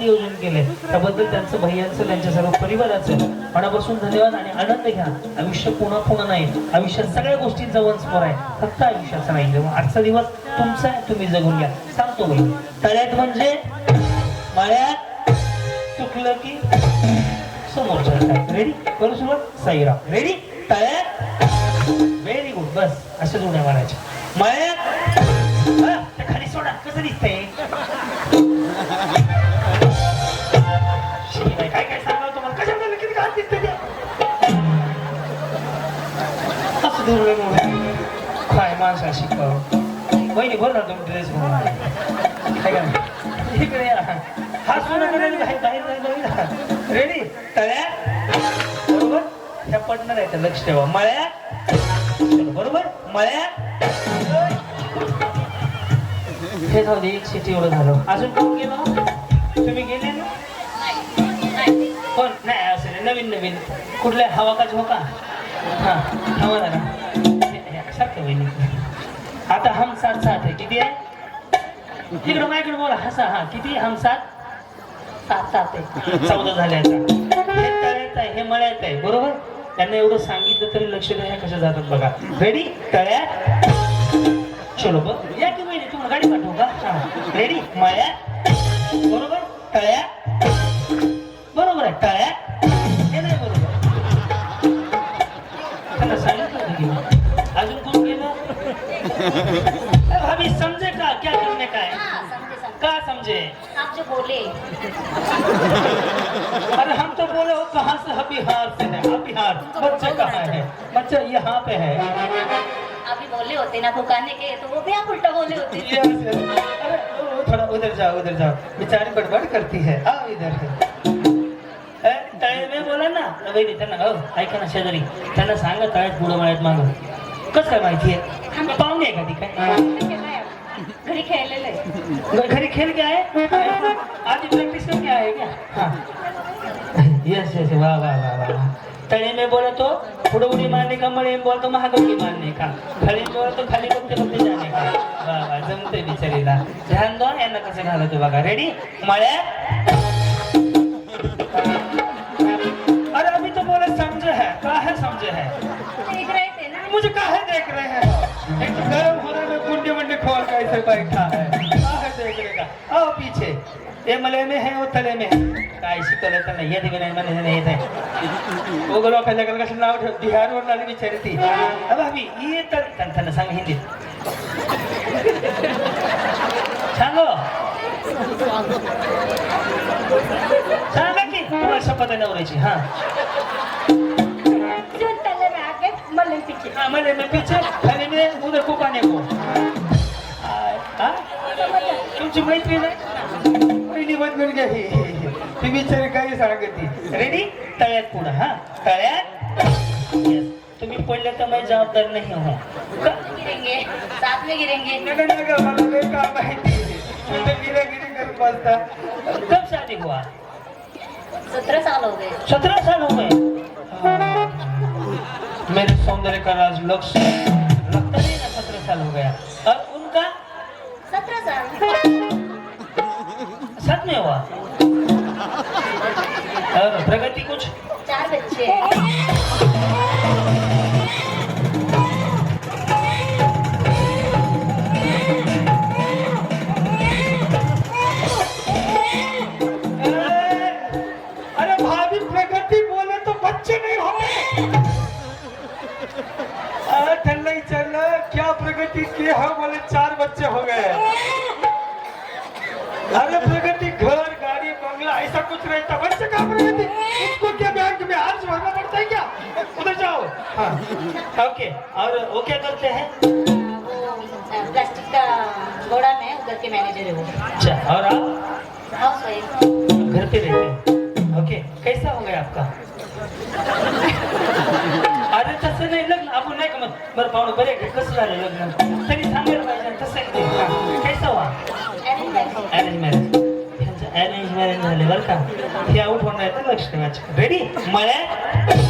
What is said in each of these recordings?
नियोजन केलंय. त्याबद्दल त्यांचं भैयांचं त्यांच्या सर्व परिवाराचं मनापासून धन्यवाद आणि आनंद घ्या. आयुष्य पुन्हा पुन्हा नाही. आयुष्यात सगळ्या गोष्टींचा वंशपर आहे फक्त आयुष्याचा नाही. तेव्हा आजचा दिवस तुमचा आहे तुम्ही जगून घ्या. सांगतो मी. तळ्यात म्हणजे माळ्यात चुकलं की समोरच्या रेडी करू सुरुवात? साईराम रेडी तळ्यात? व्हेरी गुड बस. अशा जुन्या मारायच्या माळ्यात? खाली सोडा. कसं दिसतंय? काय काय सांगावं तुम्हाला कशा किती असं दूर काय माणसा शिकवावं वहिनी बोल ना तुम्ही ड्रेस घेऊन काय इकडे या हा सोना करेल बाहेर रेडी बरोबर? ह्या पडणार आहे तर लक्ष ठेवा मळ्या बरोबर मळ्या हे जाऊ दे एक सिटी एवढं झालं. अजून कोण गेलो? तुम्ही गेले ना? पण नाही असं नाही. नवीन नवीन. कुठल्या हवा हो का? झोका हा हवा ना. सारखं वहिनी आता हम साथ साथ आहे. किती आहे? तिकडं माझ्याकडे बोला. हसा हा. किती हम साथ सात सात आहे. चौदा झाले आता. हे आहे मळ्यात आहे. बरोबर? त्यांना एवढं सांगितलं तरी लक्ष द्या ह्या कशा जातात बघा. रेडी तळ्यात? चलो बघ. या की महिने तुम्हाला गाडी पाठवू का? रेडी मळ्यात? बरोबर? तळ्यात? बरोबर आहे तळ्यात हे नाही बरोबर त्यांना सांगितलं मी. अजून कोण गेलं भाभी समझे का क्या करने का है हाँ, का समझे आप जो बोले अरे हम तो बोले हो कहाँ से है बिहार से है हाँ बिहार बच्चे कहाँ है बच्चे यहाँ पे है अभी बोले होते ना दुकाने के तो वो भी आप उल्टा बोले होते. अरे थोड़ा उधर जाओ उधर जाओ बेचारी बड़बड़ करती है आओ इधर ए, तळे मी बोला ना. वहिनी त्यांना हो ऐका ना शेजारी. त्यांना सांगा तळ्यात पुढं मळ्यात मागं. कसं काय माहिती आहे पाहुणे आहे का ती काय घरी खेळलेलं आहे. घरी खेल के आए आधी प्रैक्टिस आए क्या हाँ यस यस वाह वाह वाह वाह वाह तळे में बोला तो पुढे उडी मारने का मळे में बोला तो महागौरी मारने का? खाली बोला तो खाली बघते बघते जाने का? वाह वाह जमते बिचारीला. ध्यान दो यांना कसं घालतो बघा. रेडी मळ्यात. मुझे काहे देख रहे हैं? एक गर्म होने में कुंडे वंडे खोल कर ऐसे बैठा है। काहे देख रहे का आओ पीछे। ये मले में है वो तले में है। काय शिकवलं तर नाही येते नाही मला नाही येत आहे ओगलो लोकांच्या कडे कसं नाव ठेव बिहारवर आली बिचारी ती अ भाभी ये तर त्यांना त्यांना सांग हिंदीत सांगो। सांगा। की तुम्हाला शपथ आहे नवऱ्याची हा जो तले में आके मल्ले हाँ, मैंने मैं पीछे खाली में उधर को पाने को हाँ? तुमची मैत्रीण आहे पहिली मैत्रीण घ्या ती बिचारी काही सांगती रेडी तळ्यात पुढं हा तळ्यात तुम्ही पडले तर मैं जबाबदार नाही हो गिरेंगे साथ में गिरेंगे नका नका मला लय काम गिरागिरी करत बसता कब शादी हुआ सत्रह साल हो गए सत्रह साल हो गए मेरे सौंदर्य का राज लक्ष्य लगता नहीं ना सत्रह साल हो गया। और उनका? सत्रह साल। साथ में हुआ। और प्रगति कुछ? चार बच्चे हाँ। ओके और वो क्या करते हैं? प्लास्टिक का घोड़ा में उधर के मैनेजर है वो। अच्छा और आप? House. घर पे रहते हैं। ओके कैसा हो गया आपका? अरे तसं नाही लग्न आपण नाही का मग बरं पाहुणे बरे आहे, कसं झालं लग्न। तरी सांगायला पाहिजे तसं ते. कैसा हुआ? अरेंज मैरिज अरेंज मॅरेज झाले बरं का। हे आउट होणार आहे तर लक्ष ठेवायचं रेडी मळ्या पीछे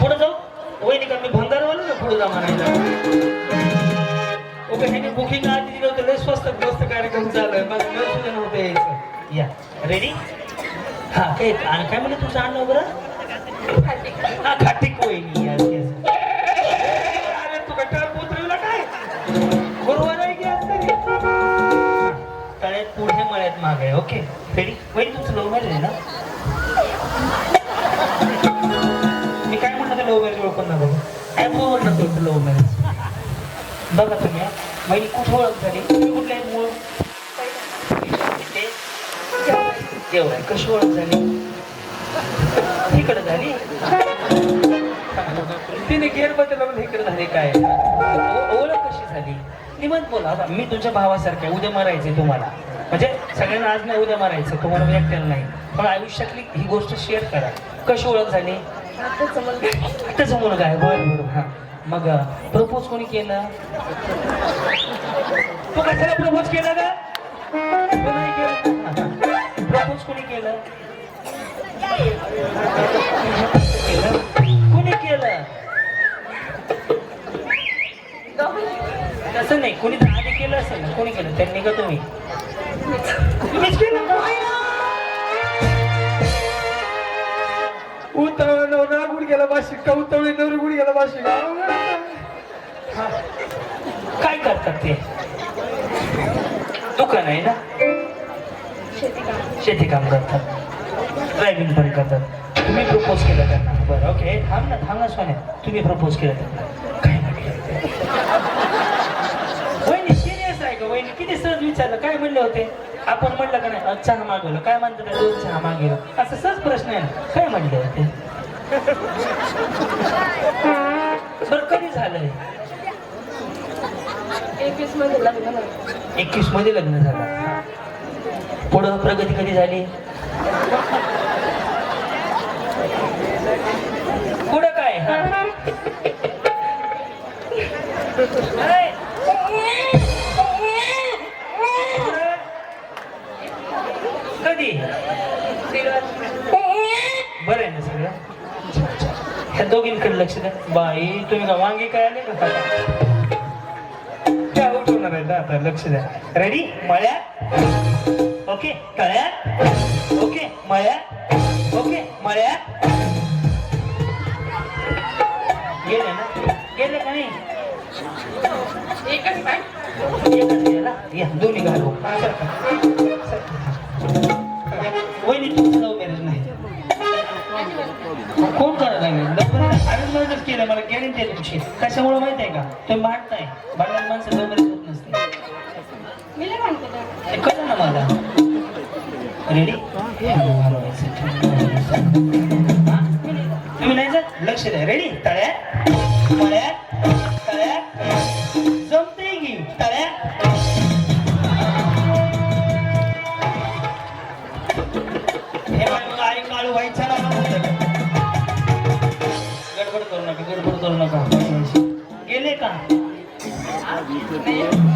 पुढे जाऊ? वहिनी का मी भंगारवाला ना पुढे जा म्हणायला? ओके ह्याने बुकिंग आधी दिलं होतं लय स्वस्त मस्त कार्यक्रम चालू आहे. मला वेळ सुद्धा नव्हतं यायचं. या. रेडी हा काय आणि काय म्हणलं तुझं आणलं बरं? हा खाटी वहिनी yes, yes. अरे तू कंटाळ उतरवला काय? गुरुवार आहे की आज तळ्यात पुढे मळ्यात मागे ओके रेडी वहिनी तुमचं लव्ह मॅरेज ना? मी काय म्हणलं लव्ह मॅरेज ओळखून ना बघू काय म्हणलं तुमचं लव्ह मॅरेज बघा तुम्ही. महिनी कुठं ओळख झाली. तुम्ही कुठले आहेत मूळ? ते देव आहे कशी ओळख झाली? इकडे झाली? तिने गेअर बदल इकडे झाली काय? ओळख कशी झाली? निमंत बोला मी तुमच्या भावासारखं आहे उद्या मरायचंय तुम्हाला. म्हणजे सगळ्यांना आज नाही उद्या मारायचं. तुम्हाला मी एकट्याला नाही. पण आयुष्यातली ही गोष्ट शेअर करा. कशी ओळख झाली? आताचा मुलगा. आहे. बरं बरं हा. मग प्रपोज कोणी केलं? तू कशाला प्रपोज केलं का तू नाही केलं? प्रपोज कोणी केलं? केलं? कोणी केलं तसं नाही. कोणी आधी केलं असेल ना कोणी केलं? त्यांनी का तुम्ही. तुम्हीच नवरा गुड गेला बाशी का? उतवळे नवरी गुड गेला बाशी काय करतात ते? दुकान आहे ना? शेती काम करतात. ड्रायव्हिंग पण करतात. तुम्ही प्रपोज केलं त्यांना. बरं ओके थांब ना थांब ना सोन्या. तुम्ही प्रपोज केलं त्यांना. विचारलं काय म्हणले होते? आपण म्हणलं का नाही? चहा मागवलं. काय म्हणतो काय दोन चहा मागवलं असं सहज प्रश्न आहे ना. काय म्हणले होते? बरं कधी झालंय? एकवीसमध्ये लग्न. एकवीसमध्ये लग्न झालं. पुढं प्रगती कधी झाली? पुढं काय? बरं आहे ना सगळं ह्या दोघींकडे लक्ष द्या बाई तुम्ही का वांगे काय आले का त्या उठवणार आहेत आता लक्ष द्या रेडी मळ्या ओके तळ्या ओके मळ्या ओके मळ्या गेले ना। गेले का नाही एकच पाय. एकच गेला या दोन्ही घालू. वहिनी तुमचं लव्ह मॅरेज नाही. कोण करत आहे? लवकर अरेंज मॅरेजच केलं मला गॅरंटी आहे तुमची. कशामुळे माहीत आहे का? तुम्ही मांडताय आई काळू व्हायचा ना गडबड करू नका गडबड करू नका. गेले का?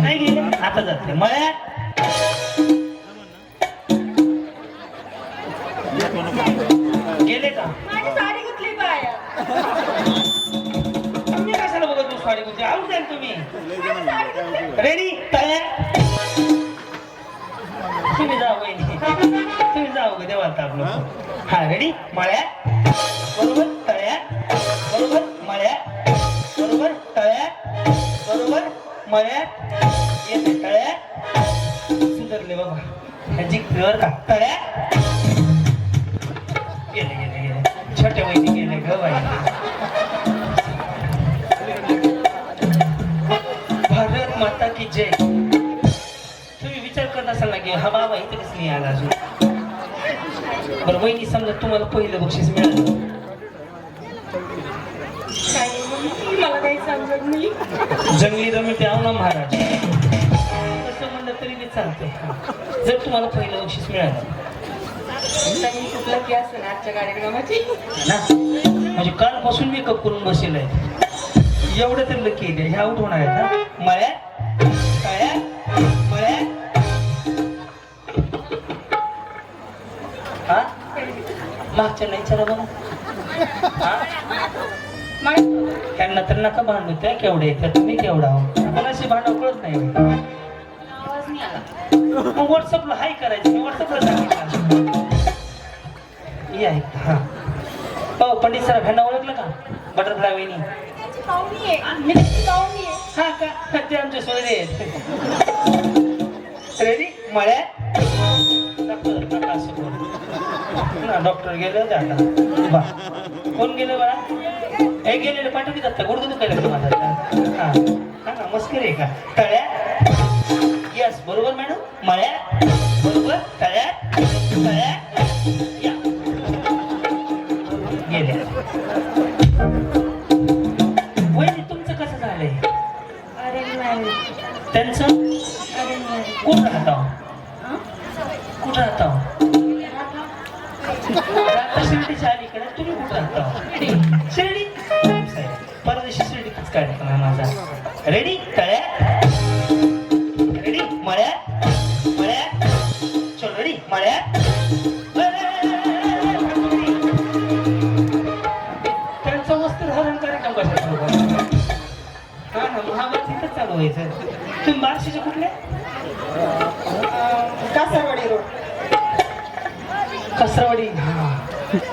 नाही गेले. आता जाते. मळ्या? गेले का? साडी तुम्ही कशाला बघत साडी कुठे आऊ द्याल तुम्ही. रेडी? तयार तुम्ही जा वहिनी. तुम्ही जाऊ देवा आपलं हा रेडी मळ्या बरोबर तळ्या बरोबर मळ्या बरोबर तळ्या बरोबर मळ्या येते तळ्या. सुधारले बाबा. ह्याची कर का? तळ्या. गेले गेले गेले. छोट्या वहिनी गेले ग भारत माता की जय. तुम्ही विचार करत असाल ना की हा बाबा इथे कसं नाही आला अजून? बरं वहिनी समजा तुम्हाला पहिलं बक्षीस मिळालं. मला काही नाही. जंगली रमी ते आव ना महाराज. तसं म्हणलं तरी मी चालते. जर तुम्हाला पहिलं बक्षीस मिळालं. आजच्या म्हणजे कालपासून मेकअप करून बसेल आहे. एवढं तर लकी ह्या उठवणार आहेत ना मळ्या मागच्या नाही चला बघा हा? त्यांना तर नका भांडू त्या केवढे तर तुम्ही केवढा आहो कोणाशी भांडव कळत नाही. मग व्हॉट्सअपला हाय करायचं मी व्हॉट्सअपला सांगितलं. ये हा. हो पंडित सर ह्यांना ओळखलं का? बटरफ्लाय वहिनी. मी पाहुणी हा का? ते आमचे सोयरे आहेत. रेडी मळ्या नका. ना डॉक्टर गेले होते आता. बा. कोण गेले बा हे गेलेले पाठवली जात गुडघे दुखायला लागले माझा हा. हा ना मस्करी आहे का? तळ्या येस बरोबर मॅडम. मळ्या? レディーシレディー使えないパラデシシレディー使えないこの技レディー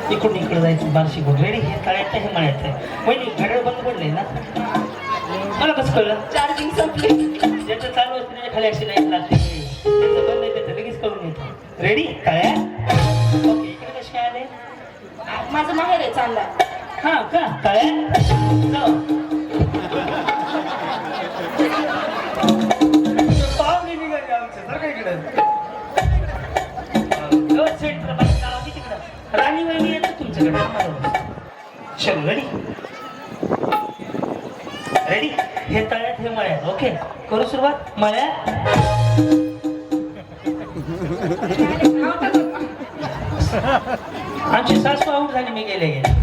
इकडून इकडे जायचं बारशी बोट रेडी हे तळ्यात हे मळ्यात आहे वहिनी घड्याळ बंद पडले ना मला कसं कळलं चार्जिंग संपली ज्याचं चालू असतं त्याच्याखाली अशी लाइट लागते त्याचं बंद आहे त्याचं लगेच करून येतो रेडी तळ्या ओके इकडे? आले माझं माहेर आहे चांगला हा का तळ्या पाहुणे निघाले राणी वहिनी येतात तुमच्याकडे चलो रेडी रेडी हे तळ्यात हे मळ्यात ओके करू सुरुवात? मळ्यात? आमची सासू आऊट झाली मी गेले गेले.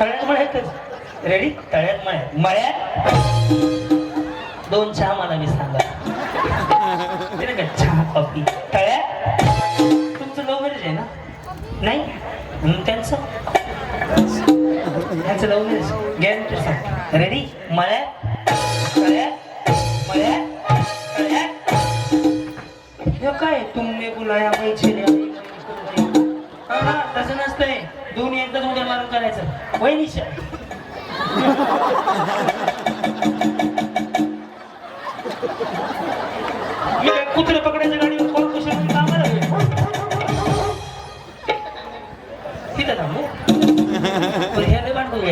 तळ्यात मळ्यातच रेडी तळ्यात मळ्यात. मळ्यात? दोन चहा मला मी सांगा. चहा कॉफी तळ्यात? नाही मग त्यांचं त्यांचं लव्ह मॅरेज गॅरंटी सांग रेडी मळ्या तळ्यात मळ्यात तळ्यात हे काय तुम्ही बुलाया पैसे तसं नसतंय दोन एकदाच उद्या मारून करायचं वहिनीच्या मी काय कुत्रे पकडायच्या गाडीवर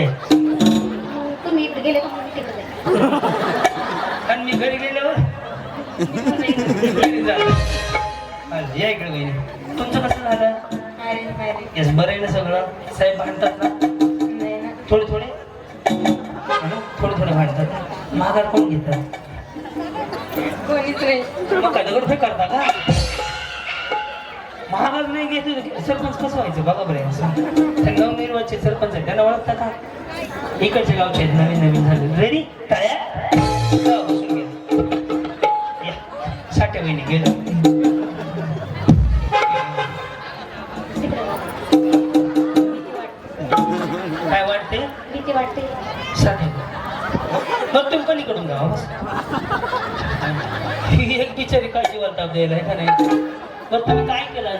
तुम्ही? इकडे गेले का मग तिकडे? जायचं. आणि मी घरी गेल्यावर? घरी. आलं, या इकडे वहिनी तुमचं कसं झालं? मॅरेज येस बरं आहे ना सगळं? साहेब भांडतात ना? नाही ना. थोडे थोडे? हा ना? थोडे थोडे भांडतात माघार कोण घेतात कोणीच नाही. मग काय दगड फेक करता का? महागात नाही घेतले तर सरपंच कसं व्हायचं? बघा बरं नवनिर्वाचित सरपंच आहे त्यांना ओळखता का? इकडच्या गावचे आहेत. नवीन नवीन झाले. रेडी टाळ्या जाऊ, बसून गेले. या, साठे महिने गेले. काय वाटते? भीती वाटते. साठे मग तुम्ही पलीकडून जा बस. ही एक बिचारी काय जीवाला ताप द्यायला आहे का नाही?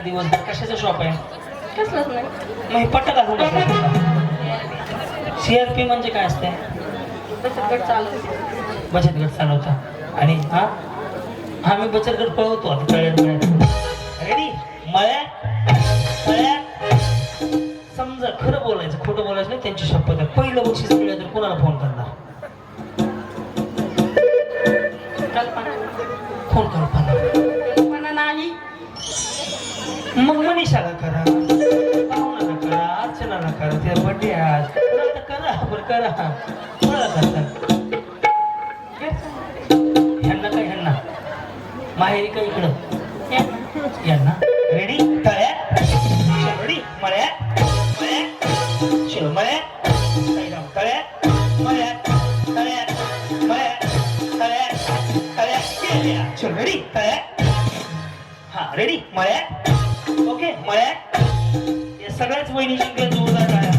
दिवसभर कशाचा शॉप आहे? कसलंच नाही. मग हे पट्टा घालून सीआरपी म्हणजे काय असते बचत गट चालू. बचत गट चालवता. आणि हा? हा मी बचत गट पळवतो आता. तळ्यात मळ्यात रेडी मळ्यात? तळ्यात समजा खरं बोलायचं खोटं बोलायचं नाही त्यांची शपथ आहे पहिलं बक्षीस मिळालं तर कोणाला फोन करणार? कल्पना. फोन कल्पना? मग मनीषाला करा. पाहुणाला करा अर्चनाला करा ते बड्डे आज. करा बरं करा कोणाला करता. ह्यांना काय ह्यांना? माहेरी का इकडं? यांना. रेडी? तळ्या? रेडी मळ्या? मळ्या शिरो मळ्या तळ्या? मळ्या? तळ्या? मळ्या? तळ्या? तळ्या? केल्या. रेडी तळ्या? हा रेडी? मळ्या? 为你心更祝了大家